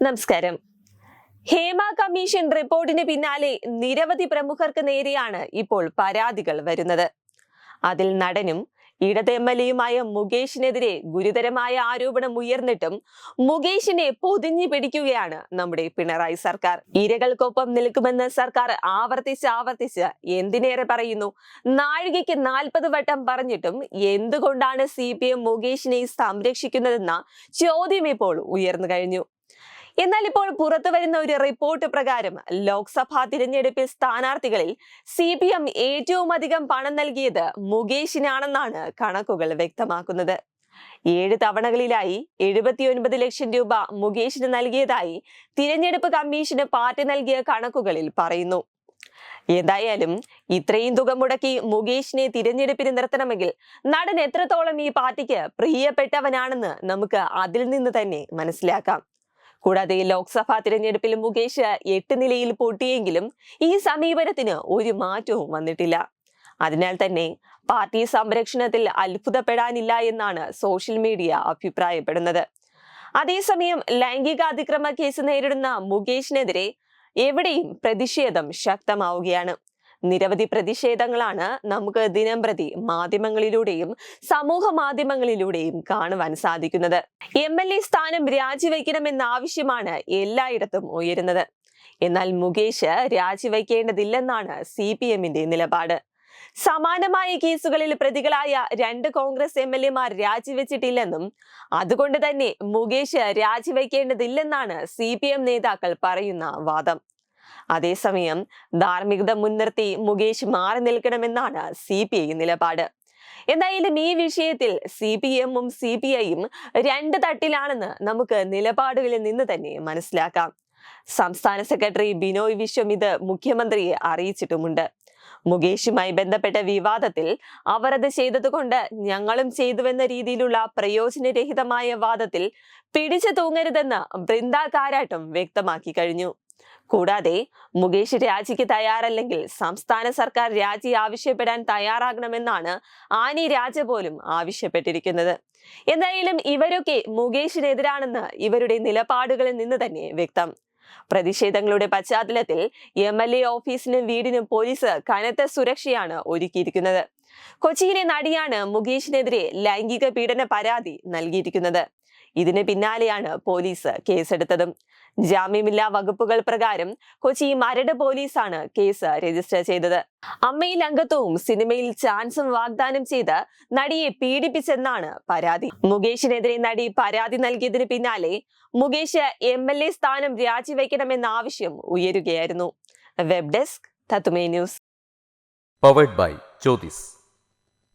നമസ്കാരം. ഹേമ കമ്മീഷൻ റിപ്പോർട്ടിന് പിന്നാലെ നിരവധി പ്രമുഖർക്ക് നേരെയാണ് ഇപ്പോൾ പരാതികൾ വരുന്നത്. അതിൽ നടനും ഇടത് എം എൽ എയുമായ മുകേഷിനെതിരെ ഗുരുതരമായ ആരോപണം ഉയർന്നിട്ടും മുകേഷിനെ പൊതിഞ്ഞു പിടിക്കുകയാണ് നമ്മുടെ പിണറായി സർക്കാർ. ഇരകൾക്കൊപ്പം നിൽക്കുമെന്ന് സർക്കാർ ആവർത്തിച്ച് ആവർത്തിച്ച് എന്തിനേറെ പറയുന്നു? നാഴികയ്ക്ക് നാൽപ്പത് വട്ടം പറഞ്ഞിട്ടും എന്തുകൊണ്ടാണ് സി പി എം മുകേഷിനെ സംരക്ഷിക്കുന്നതെന്ന ചോദ്യം ഇപ്പോൾ ഉയർന്നു കഴിഞ്ഞു. എന്നാൽ ഇപ്പോൾ പുറത്തു വരുന്ന ഒരു റിപ്പോർട്ട് പ്രകാരം ലോക്സഭാ തിരഞ്ഞെടുപ്പിൽ സ്ഥാനാർത്ഥികളിൽ സി പി എം ഏറ്റവും അധികം പണം നൽകിയത് മുകേഷിനാണെന്നാണ് കണക്കുകൾ വ്യക്തമാക്കുന്നത്. ഏഴ് തവണകളിലായി എഴുപത്തിയൊൻപത് ലക്ഷം രൂപ മുകേഷിന് നൽകിയതായി തിരഞ്ഞെടുപ്പ് കമ്മീഷന് പാർട്ടി നൽകിയ കണക്കുകളിൽ പറയുന്നു. ഏതായാലും ഇത്രയും തുക മുടക്കി മുകേഷിനെ തിരഞ്ഞെടുപ്പിന് നിർത്തണമെങ്കിൽ നടൻ എത്രത്തോളം ഈ പാർട്ടിക്ക് പ്രിയപ്പെട്ടവനാണെന്ന് നമുക്ക് അതിൽ നിന്ന് തന്നെ മനസ്സിലാക്കാം. കൂടാതെ ലോക്സഭാ തിരഞ്ഞെടുപ്പിൽ മുകേഷ് എട്ട് നിലയിൽ പൊട്ടിയെങ്കിലും ഈ സമീപനത്തിന് ഒരു മാറ്റവും വന്നിട്ടില്ല. അതിനാൽ തന്നെ പാർട്ടി സംരക്ഷണത്തിൽ അത്ഭുതപ്പെടാനില്ല എന്നാണ് സോഷ്യൽ മീഡിയ അഭിപ്രായപ്പെടുന്നത്. അതേസമയം ലൈംഗിക അതിക്രമ കേസ് നേരിടുന്ന മുകേഷിനെതിരെ എവിടെയും പ്രതിഷേധം ശക്തമാവുകയാണ്. നിരവധി പ്രതിഷേധങ്ങളാണ് നമുക്ക് ദിനം പ്രതി മാധ്യമങ്ങളിലൂടെയും സമൂഹ മാധ്യമങ്ങളിലൂടെയും കാണുവാൻ സാധിക്കുന്നത്. എം എൽ എ സ്ഥാനം രാജിവെക്കണമെന്ന ആവശ്യമാണ് എല്ലായിടത്തും ഉയരുന്നത്. എന്നാൽ മുകേഷ് രാജിവെക്കേണ്ടതില്ലെന്നാണ് സി പി എമ്മിന്റെ നിലപാട്. സമാനമായ കേസുകളിൽ പ്രതികളായ രണ്ട് കോൺഗ്രസ് എം എൽ എമാർ രാജിവെച്ചിട്ടില്ലെന്നും അതുകൊണ്ട് തന്നെ മുകേഷ് രാജിവെക്കേണ്ടതില്ലെന്നാണ് സി പി എം നേതാക്കൾ പറയുന്ന വാദം. അതേസമയം ധാർമ്മികത മുൻനിർത്തി മുകേഷ് മാറി നിൽക്കണമെന്നാണ് സി പി ഐ നിലപാട്. എന്തായാലും ഈ വിഷയത്തിൽ സി പി എമ്മും സി പി ഐയും രണ്ട് തട്ടിലാണെന്ന് നമുക്ക് നിലപാടുകളിൽ നിന്ന് തന്നെ മനസ്സിലാക്കാം. സംസ്ഥാന സെക്രട്ടറി ബിനോയ് വിശ്വം ഇത് മുഖ്യമന്ത്രിയെ അറിയിച്ചിട്ടുമുണ്ട്. മുകേഷുമായി ബന്ധപ്പെട്ട വിവാദത്തിൽ അവർ അത് ചെയ്തതുകൊണ്ട് ഞങ്ങളും ചെയ്തുവെന്ന രീതിയിലുള്ള പ്രയോജനരഹിതമായ വാദത്തിൽ പിടിച്ചു തൂങ്ങരുതെന്ന് ബൃന്ദ കാരാട്ടും വ്യക്തമാക്കി കഴിഞ്ഞു. കൂടാതെ മുകേഷ് രാജിക്ക് തയ്യാറല്ലെങ്കിൽ സംസ്ഥാന സർക്കാർ രാജി ആവശ്യപ്പെടാൻ തയ്യാറാകണമെന്നാണ് ആനി രാജ പോലും ആവശ്യപ്പെട്ടിരിക്കുന്നത്. എന്തായാലും ഇവരൊക്കെ മുകേഷിനെതിരാണെന്ന് ഇവരുടെ നിലപാടുകളിൽ നിന്ന് തന്നെ വ്യക്തം. പ്രതിഷേധങ്ങളുടെ പശ്ചാത്തലത്തിൽ എം എൽ എ ഓഫീസിനും വീടിനും പോലീസ് കനത്ത സുരക്ഷയാണ് ഒരുക്കിയിരിക്കുന്നത്. കൊച്ചിയിലെ നടിയാണ് മുകേഷിനെതിരെ ലൈംഗിക പീഡന പരാതി നൽകിയിരിക്കുന്നത്. ഇതിന് പിന്നാലെയാണ് പോലീസ് കേസെടുത്തതും. ജാമ്യമില്ലാ വകുപ്പുകൾ പ്രകാരം കൊച്ചി മരട് പോലീസാണ് കേസ് രജിസ്റ്റർ ചെയ്തത്. അമ്മയിൽ അംഗത്വവും സിനിമയിൽ ചാൻസും വാഗ്ദാനം ചെയ്ത് നടിയെ പീഡിപ്പിച്ചെന്നാണ് പരാതി. മുകേഷിനെതിരെ നടി പരാതി നൽകിയതിന് പിന്നാലെ മുകേഷ് എം എൽ എ സ്ഥാനം രാജിവെക്കണമെന്ന ആവശ്യം ഉയരുകയായിരുന്നു. Web desk തത്തുമേ news. Powered by Jyothis